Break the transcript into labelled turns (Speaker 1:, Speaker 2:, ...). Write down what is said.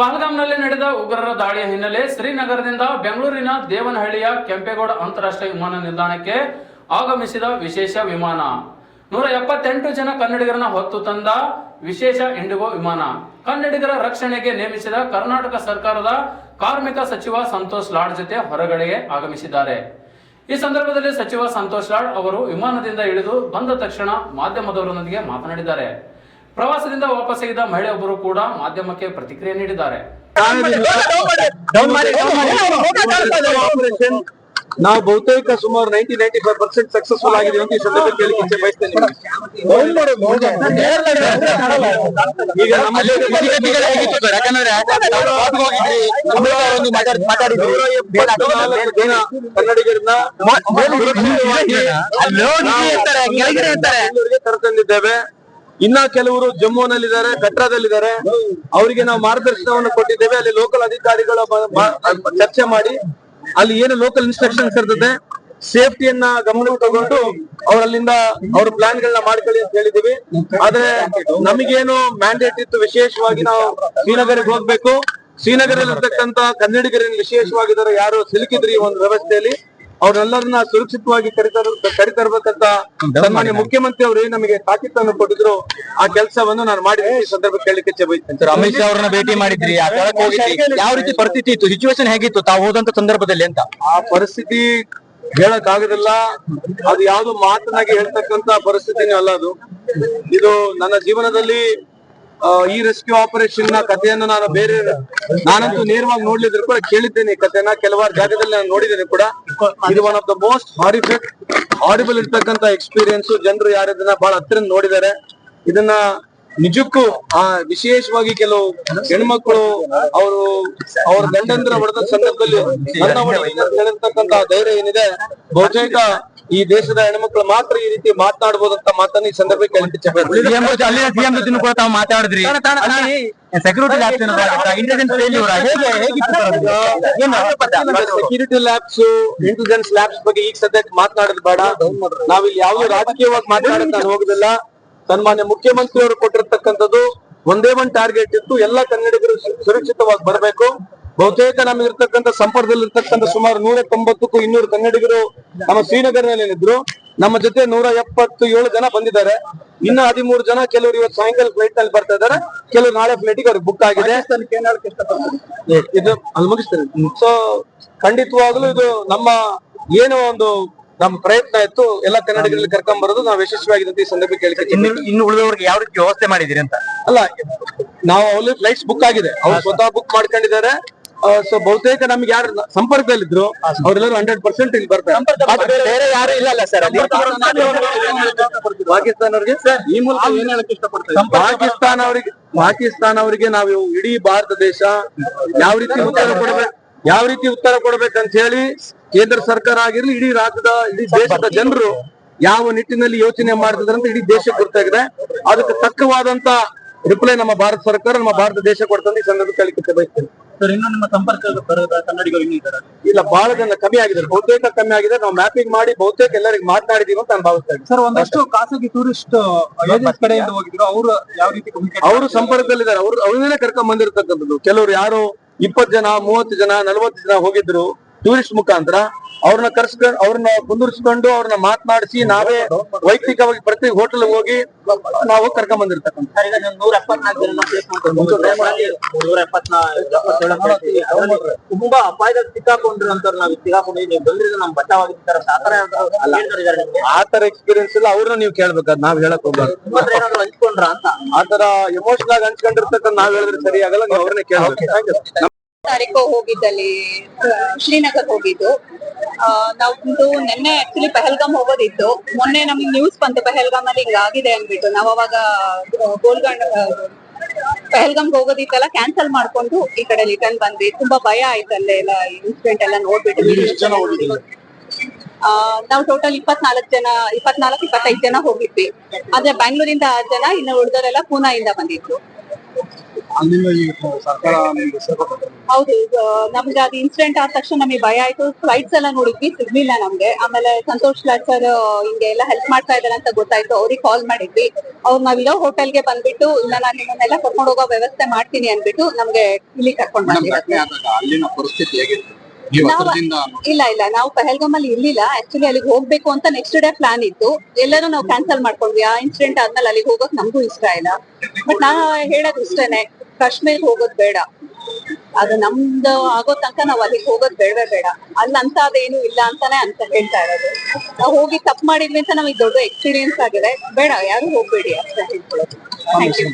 Speaker 1: ಪಹಲ್ಗಾಮ್ನಲ್ಲಿ ನಡೆದ ಉಗ್ರರ ದಾಳಿಯ ಹಿನ್ನೆಲೆ ಶ್ರೀನಗರದಿಂದ ಬೆಂಗಳೂರಿನ ದೇವನಹಳ್ಳಿಯ ಕೆಂಪೇಗೌಡ ಅಂತಾರಾಷ್ಟ್ರೀಯ ವಿಮಾನ ನಿಲ್ದಾಣಕ್ಕೆ ಆಗಮಿಸಿದ ವಿಶೇಷ ವಿಮಾನ. ನೂರ ಎಪ್ಪತ್ತೆಂಟು ಜನ ಕನ್ನಡಿಗರನ್ನ ಹೊತ್ತು ತಂದ ವಿಶೇಷ ಇಂಡಿಗೋ ವಿಮಾನ. ಕನ್ನಡಿಗರ ರಕ್ಷಣೆಗೆ ನೇಮಿಸಿದ ಕರ್ನಾಟಕ ಸರ್ಕಾರದ ಕಾರ್ಮಿಕ ಸಚಿವ ಸಂತೋಷ್ ಲಾಡ್ ಜೊತೆ ಹೊರಗಡೆಗೆ ಆಗಮಿಸಿದ್ದಾರೆ. ಈ ಸಂದರ್ಭದಲ್ಲಿ ಸಚಿವ ಸಂತೋಷ್ ಲಾಡ್ ಅವರು ವಿಮಾನದಿಂದ ಇಳಿದು ಬಂದ ತಕ್ಷಣ ಮಾಧ್ಯಮದವರೊಂದಿಗೆ ಮಾತನಾಡಿದ್ದಾರೆ. ಪ್ರವಾಸದಿಂದ ವಾಪಸ್ಸಾಗಿದ್ದ ಮಹಿಳೆಯೊಬ್ಬರು ಕೂಡ ಮಾಧ್ಯಮಕ್ಕೆ ಪ್ರತಿಕ್ರಿಯೆ ನೀಡಿದ್ದಾರೆ.
Speaker 2: ನಾವು ಬಹುತೇಕ ಸುಮಾರು ninety ninety five percent successful ಆಗಿದೆ ಅಂತ ಈ ಸಂದರ್ಭದಲ್ಲಿ ಕೇಳಲಿಕ್ಕೆ ಇಚ್ಛೆ ಬಯಸ್ತೇನೆ ಈಗ ನಮ್ಮ ಕನ್ನಡಿಗರನ್ನ ತರತಂದಿದ್ದೇವೆ ಕರೆತಂದಿದ್ದೇವೆ ಇನ್ನ ಕೆಲವರು ಜಮ್ಮುನಲ್ಲಿದ್ದಾರೆ ಕಟ್ರಾದಲ್ಲಿದ್ದಾರೆ ಅವರಿಗೆ ನಾವು ಮಾರ್ಗದರ್ಶನವನ್ನು ಕೊಟ್ಟಿದ್ದೇವೆ. ಅಲ್ಲಿ ಲೋಕಲ್ ಅಧಿಕಾರಿಗಳ ಚರ್ಚೆ ಮಾಡಿ ಅಲ್ಲಿ ಏನು ಲೋಕಲ್ ಇನ್ಸ್ಟ್ರಕ್ಷನ್ಸ್ ಇರ್ತದೆ ಸೇಫ್ಟಿಯನ್ನ ಗಮನ ತಗೊಂಡು ಅವರಲ್ಲಿಂದ ಅವ್ರ ಪ್ಲಾನ್ ಗಳನ್ನ ಮಾಡ್ಕೊಳ್ಳಿ ಅಂತ ಹೇಳಿದೀವಿ ಆದ್ರೆ ನಮಗೇನು ಮ್ಯಾಂಡೇಟ್ ಇತ್ತು, ವಿಶೇಷವಾಗಿ ನಾವು ಶ್ರೀನಗರಿಗೆ ಹೋಗ್ಬೇಕು. ಶ್ರೀನಗರಲ್ಲಿ ಇರ್ತಕ್ಕಂತ ಕನ್ನಡಿಗರಲ್ಲಿ ವಿಶೇಷವಾಗಿದ್ದಾರೆ. ಯಾರು ಸಿಲುಕಿದ್ರಿ ಈ ಒಂದು ವ್ಯವಸ್ಥೆಯಲ್ಲಿ. ಅವ್ರನ್ನೆಲ್ಲರನ್ನ ಸುರಕ್ಷಿತವಾಗಿ ಕರಿತರ ಕರಿತರ್ಬೇಕಂತ ಸನ್ಮಾನ್ಯ ಮುಖ್ಯಮಂತ್ರಿ ಅವರು ಏನ್ ನಮಗೆ ತಾಕೀತನ್ನು ಕೊಟ್ಟಿದ್ರು. ಆ ಕೆಲಸವನ್ನು ನಾನು ಮಾಡಿದೆ. ಈ ಸಂದರ್ಭ ಕೇಳಲಿಕ್ಕೆ ಇಚ್ಛೆ ಬಯಸ್ತೇನೆ.
Speaker 3: ಅಮಿತ್ ಶಾ ಅವರನ್ನ ಭೇಟಿ ಮಾಡಿದ್ರಿ. ಯಾವ ರೀತಿ ಪರಿಸ್ಥಿತಿ ಇತ್ತು? ಸಿಚುವೇಶನ್ ಹೇಗಿತ್ತು? ತಾವು ಹೋದಂತ ಸಂದರ್ಭದಲ್ಲಿ ಅಂತ.
Speaker 2: ಆ ಪರಿಸ್ಥಿತಿ ಹೇಳಕ್ ಆಗುದಿಲ್ಲ ಅದು ಯಾವ್ದು ಮಾತನಾಗಿ ಹೇಳ್ತಕ್ಕಂತ ಪರಿಸ್ಥಿತಿನೇ ಅಲ್ಲ ಅದು. ಇದು ನನ್ನ ಜೀವನದಲ್ಲಿ ಈ ರೆಸ್ಕ್ಯೂ ಆಪರೇಷನ್ನ ಕಥೆಯನ್ನು ನಾನು ಬೇರೆ ನಾನಂತೂ ನೇರವಾಗಿ ನೋಡ್ಲಿದ್ರು ಕೂಡ ಕೇಳಿದ್ದೇನೆ ಕಥೆನ. ಕೆಲವಾರು ಜಾಗದಲ್ಲಿ ನಾನು ನೋಡಿದ್ದೇನೆ ಕೂಡ. ಇದು one of the most horrific horrible ಇರ್ತಕ್ಕಂತ ಎಕ್ಸ್ಪೀರಿಯನ್ಸ್ ಜನರು ಯಾರು ಇದನ್ನ ಬಹಳ ಹತ್ತಿರ ನೋಡಿದ್ದಾರೆ. ಇದನ್ನ ನಿಜಕ್ಕೂ ಆ, ವಿಶೇಷವಾಗಿ ಕೆಲವು ಹೆಣ್ಮಕ್ಳು, ಅವರು, ಅವ್ರ ಗಂಡಂದ್ರ ಹೊಡೆದ ಸಂದರ್ಭದಲ್ಲಿ ಧೈರ್ಯ ಏನಿದೆ. ಬಹುತೇಕ ಈ ದೇಶದ ಹೆಣ್ಮಕ್ಳು ಮಾತ್ರ ಈ ರೀತಿ ಮಾತನಾಡಬಹುದಂತ ಮಾತನ್ನ ಈ ಸಂದರ್ಭಕ್ಕೆ
Speaker 3: ಮಾತಾಡಿದ್ರಿ. ಸೆಕ್ಯೂರಿಟಿ
Speaker 2: ಲ್ಯಾಬ್ಸ್ ಇಂಟೆಲಿಜೆನ್ಸ್ ಲ್ಯಾಬ್ಸ್ ಬಗ್ಗೆ ಈಗ ಸದ್ಯಕ್ಕೆ ಮಾತನಾಡೋದು ಬೇಡ. ನಾವಿಲ್ಲಿ ಯಾವುದೇ ರಾಜಕೀಯವಾಗಿ ಮಾತನಾಡಕ್ ನಾನು ಹೋಗುದಿಲ್ಲ. ಸನ್ಮಾನ್ಯ ಮುಖ್ಯಮಂತ್ರಿ ಅವರು ಕೊಟ್ಟಿರ್ತಕ್ಕಂಥದ್ದು ಒಂದೇ ಒಂದು ಟಾರ್ಗೆಟ್ ಇತ್ತು. ಎಲ್ಲಾ ಕನ್ನಡಿಗರು ಸುರಕ್ಷಿತವಾಗಿ ಬರಬೇಕು. ಬಹುತೇಕ ನಮಗಿರ್ತಕ್ಕಂಥ ಸಂಪರ್ಕದಲ್ಲಿ ಇರ್ತಕ್ಕಂಥ ಸುಮಾರು ನೂರ ತೊಂಬತ್ತಕ್ಕೂ ಇನ್ನೂರು ಕನ್ನಡಿಗರು ನಮ್ಮ ಶ್ರೀನಗರ್ನಲ್ಲಿ ಏನಿದ್ರು ನಮ್ಮ ಜೊತೆ ನೂರ ಎಪ್ಪತ್ತು ಏಳು ಜನ ಬಂದಿದ್ದಾರೆ. ಇನ್ನು ಹದಿಮೂರು ಜನ ಕೆಲವರು ಇವತ್ತು ಸಾಯಂಕಾಲ ಫ್ಲೈಟ್ನಲ್ಲಿ ಬರ್ತಾ ಇದ್ದಾರೆ. ಕೆಲವರು ನಾಳೆ ಫ್ಲೈಟ್ ಅವ್ರಿಗೆ ಬುಕ್ ಆಗಿದೆ. ಏ, ಇದು ಅಲ್ಲಿ ಮುಗಿಸ್ತಾರೆ ಸೊ ಖಂಡಿತವಾಗ್ಲೂ ಇದು ನಮ್ಮ ಏನು ಒಂದು ನಮ್ಮ ಪ್ರಯತ್ನ ಇತ್ತು. ಎಲ್ಲ ಕನ್ನಡಿಗರಲ್ಲಿ ಕರ್ಕೊಂಡ್ ಬರೋದು. ನಾವು ಯಶಸ್ವಿಯಾಗಿದೆ ಈ ಸಂದರ್ಭ ಕೇಳಿಕೆ
Speaker 3: ಇನ್ನು ಇನ್ನು ಉಳಿದವರಿಗೆ ಯಾವ ರೀತಿ ವ್ಯವಸ್ಥೆ ಮಾಡಿದಿರಿ ಅಂತ?
Speaker 2: ಅಲ್ಲ ನಾವು ಅವ್ರಿಗೆ ಫ್ಲೈಟ್ಸ್ ಬುಕ್ ಆಗಿದೆ. ಅವ್ರು ಸ್ವತಃ ಬುಕ್ ಮಾಡ್ಕೊಂಡಿದ್ದಾರೆ. ಸೊ ಬಹುತೇಕ ನಮ್ಗೆ ಯಾರು ಸಂಪರ್ಕದಲ್ಲಿದ್ರು ಅವರೆಲ್ಲರೂ ಹಂಡ್ರೆಡ್ ಪರ್ಸೆಂಟ್ ಇಲ್ಲಿ ಬರ್ತಾರೆ.
Speaker 3: ಬೇರೆ ಯಾರು ಇಲ್ಲ. ಸರ್
Speaker 2: ಪಾಕಿಸ್ತಾನ ಅವರಿಗೆ? ಈ ಮೂಲಕ ಏನ್ ಹೇಳಕ್ ಇಷ್ಟಪಡ್ತಾರೆ? ಪಾಕಿಸ್ತಾನ ಅವರಿಗೆ ಪಾಕಿಸ್ತಾನ ಅವರಿಗೆ ನಾವು ಇಡೀ ಭಾರತ ದೇಶ ಯಾವ ರೀತಿ ಉತ್ತರ ಕೊಡಬೇಕು ಯಾವ ರೀತಿ ಉತ್ತರ ಕೊಡ್ಬೇಕಂತ ಹೇಳಿ ಕೇಂದ್ರ ಸರ್ಕಾರ ಆಗಿರ್ಲಿ ಇಡೀ ರಾಜ್ಯದ ಇಡೀ ದೇಶದ ಜನರು ಯಾವ ನಿಟ್ಟಿನಲ್ಲಿ ಯೋಚನೆ ಮಾಡ್ತಿದ್ರೆ ಅಂತ ಇಡೀ ದೇಶಕ್ಕೆ ಗೊತ್ತಾಗಿದೆ. ಅದಕ್ಕೆ ತಕ್ಕವಾದಂತ ರಿಪ್ಲೈ ನಮ್ಮ ಭಾರತ ಸರ್ಕಾರ ನಮ್ಮ ಭಾರತ ದೇಶ ಕೊಡ್ತಂತ ಈ ಸಂದರ್ಭ ಕೇಳಿಕೆ ಬಯಸ್ತೇನೆ.
Speaker 4: ಸರ್ ಇನ್ನು ನಿಮ್ಮ ಸಂಪರ್ಕ ಬರದ? ಕನ್ನಡಿಗರು ಇನ್ನೂ ಇದ್ದಾರೆ?
Speaker 2: ಇಲ್ಲ ಬಹಳ ಜನ ಕಮ್ಮಿ ಆಗಿದ್ದಾರೆ. ಬಹುತೇಕ ಕಮ್ಮಿ ಆಗಿದೆ. ನಾವು ಮ್ಯಾಪಿಂಗ್ ಮಾಡಿ ಬಹುತೇಕ ಎಲ್ಲರಿಗೆ ಮಾತನಾಡಿದೀವಿ ಅಂತ ನಾನು ಭಾವಿಸ್ತಾ ಇದ್ದೀನಿ.
Speaker 4: ಸರ್ ಒಂದಷ್ಟು ಖಾಸಗಿ ಟೂರಿಸ್ಟ್ ಏಜೆನ್ಸ್ ಕಡೆಯಿಂದ ಹೋಗಿದ್ರು ಅವರು ಯಾವ ರೀತಿ
Speaker 2: ಅವರು ಸಂಪರ್ಕದಲ್ಲಿದ್ದಾರೆ. ಅವ್ರು ಅವ್ರನ್ನೇ ಕರ್ಕೊಂಡ್ ಬಂದಿರತಕ್ಕಂಥದ್ದು. ಕೆಲವರು ಯಾರು ಇಪ್ಪತ್ತು ಜನ ಮೂವತ್ತು ಜನ ನಲವತ್ತು ಜನ ಹೋಗಿದ್ರು. ಟೂರಿಸ್ಟ್ ಮುಖಾಂತರ ಅವ್ರನ್ನ ಕರ್ಸ್ಕೊಂಡು ಅವ್ರನ್ನ ಕುಂದಿರಿಸ್ಕೊಂಡು ಅವ್ರನ್ನ ಮಾತನಾಡಿಸಿ ನಾವೇ ವೈಯಕ್ತಿಕವಾಗಿ ಪ್ರತಿ ಹೋಟೆಲ್ ಹೋಗಿ ನಾವು ಕರ್ಕೊಂಡ್ ಬಂದಿರ್ತಕ್ಕಂಥ
Speaker 4: ನೀವು ತುಂಬಾ ಅಪಾಯದಲ್ಲಿ ಸಿಕ್ಕಾಕೊಂಡಿರುವಂತವ್ರು ನಾವು ಸಿಕ್ಕಾಕೊಂಡಿದ್ದೀವಿ. ನೀವು ಬಂದಿರೋದು ನಮ್ ಆತರ
Speaker 2: ಎಕ್ಸ್ಪೀರಿಯನ್ಸ್ ಇಲ್ಲ. ಅವ್ರನ್ನ ನೀವು ಕೇಳ್ಬೇಕಾದ್ ನಾವ್ ಹೇಳಕ್ ಹೋಗ್ಬಾರ್ದು.
Speaker 4: ಹಂಚ್ಕೊಂಡ್ರ ಅಂತ?
Speaker 2: ಆತರ ಎಮೋಷನಲ್ ಆಗಿ ಹಂಚ್ಕೊಂಡಿರ್ತಕ್ಕಂಥ ನಾವ್ ಹೇಳಿದ್ರೆ ಸರಿ ಆಗಲ್ಲ ನೀವು ಅವ್ರನ್ನೇ ಕೇಳ್ಬೇಕು.
Speaker 5: ತಾರೀಕು ಹೋಗಿದ್ದಲ್ಲಿ ಶ್ರೀನಗರ್ ಹೋಗಿದ್ದು. ಆ, ನಾವಂದು ನಿನ್ನೆ ಆಕ್ಚುಲಿ ಪೆಹಲ್ಗಾಮ್ ಹೋಗೋದಿತ್ತು. ಮೊನ್ನೆ ನಮ್ಗೆ ನ್ಯೂಸ್ ಬಂತು ಪೆಹಲ್ಗಾಮ್ ಅಲ್ಲಿ ಹಿಂಗಾಗಿದೆ ಅಂದ್ಬಿಟ್ಟು. ನಾವ್ ಅವಾಗ ಗೋಲ್ಗಂಡ್ ಪೆಹಲ್ಗಾಮ್ ಹೋಗೋದಿತ್ತಲ್ಲ ಕ್ಯಾನ್ಸಲ್ ಮಾಡ್ಕೊಂಡು ಈ ಕಡೆ ರಿಟರ್ನ್ ಬಂದ್ವಿ. ತುಂಬಾ ಭಯ ಆಯ್ತು ಅಲ್ಲೇ ಎಲ್ಲ ಇನ್ಸಿಡೆಂಟ್ ಎಲ್ಲ ನೋಡ್ಬಿಟ್ಟು. ಆ, ನಾವು ಟೋಟಲ್ ಇಪ್ಪತ್ನಾಲ್ಕು ಜನ ಇಪ್ಪತ್ನಾಲ್ಕು ಇಪ್ಪತ್ತೈದು ಜನ ಹೋಗಿದ್ವಿ. ಆದ್ರೆ ಬ್ಯಾಂಗ್ಳೂರಿಂದ ಆರು ಜನ ಇನ್ನು ಉಳಿದವರೆಲ್ಲ ಇಂದ ಬಂದಿದ್ರು.
Speaker 2: ಅಲ್ಲಿಂದ ಈಗ ಸರ್ಕಾರ ನಿಮ್ಗೆ
Speaker 5: ಹೌದು ನಮ್ಗೆ ಅದು ಇನ್ಸಿಡೆಂಟ್ ಆದ ತಕ್ಷಣ ನಮಗೆ ಭಯ ಆಯ್ತು. ಫ್ಲೈಟ್ಸ್ ಎಲ್ಲ ನೋಡಿದ್ವಿ ಸಿಗ್ಲಿಲ್ಲ ನಮ್ಗೆ. ಆಮೇಲೆ ಸಂತೋಷ್ ಲಾಡ್ ಸರ್ ಹಿಂಗೆ ಎಲ್ಲ ಹೆಲ್ಪ್ ಮಾಡ್ತಾ ಇದ್ದಾರೆ ಅಂತ ಗೊತ್ತಾಯ್ತು. ಅವ್ರಿಗೆ ಕಾಲ್ ಮಾಡಿದ್ವಿ. ಅವ್ರು ಹೋಟೆಲ್ಗೆ ಬಂದ್ಬಿಟ್ಟು ಇಲ್ಲ ನಾನು ನಿಮ್ಮನ್ನೆಲ್ಲ ಕರ್ಕೊಂಡು ಹೋಗೋ ವ್ಯವಸ್ಥೆ ಮಾಡ್ತೀನಿ ಅಂದ್ಬಿಟ್ಟು ನಮ್ಗೆ ಇಲ್ಲಿ ಕರ್ಕೊಂಡು ಬಂದಿರೋದು ಇಲ್ಲ ಇಲ್ಲ ನಾವು ಪಹಲ್ಗಾಮ್ ಅಲ್ಲಿ ಇರ್ಲಿಲ್ಲ. ಆಕ್ಚುಲಿ ಅಲ್ಲಿಗೆ ಹೋಗ್ಬೇಕು ಅಂತ ನೆಕ್ಸ್ಟ್ ಡೇ ಪ್ಲಾನ್ ಇತ್ತು. ಎಲ್ಲರೂ ನಾವು ಕ್ಯಾನ್ಸಲ್ ಮಾಡ್ಕೊಂಡ್ವಿ. ಆ ಇನ್ಸಿಡೆಂಟ್ ಆದ್ಮೇಲೆ ಅಲ್ಲಿಗೆ ಹೋಗೋಕ್ ನಮಗೂ ಇಷ್ಟ ಇಲ್ಲ. ಬಟ್ ನಾ ಹೇಳೋದು ಇಷ್ಟೇನೆ. ಕಾಶ್ಮೀರ್ಗೆ ಹೋಗೋದ್ ಬೇಡ. ಅದು ನಮ್ದು ಆಗೋ ತನಕ ನಾವ್ ಅಲ್ಲಿಗೆ ಹೋಗೋದ್ ಬೇಡವೇ ಬೇಡ. ಅಲ್ಲಿ ಅಂತ ಅದೇನು ಇಲ್ಲ ಅಂತಾನೆ ಅಂತ ಹೇಳ್ತಾ ಇರೋದು. ನಾವು ಹೋಗಿ ತಪ್ಪು ಮಾಡಿದ್ವಿ ಅಂತ ನಮಗೆ ದೊಡ್ಡ ಎಕ್ಸ್ಪೀರಿಯನ್ಸ್ ಆಗಿದೆ. ಬೇಡ, ಯಾರು ಹೋಗ್ಬೇಡಿ ಅಷ್ಟೇ ಹೇಳ್ಕೊಳ್ಳೋದು. Thank you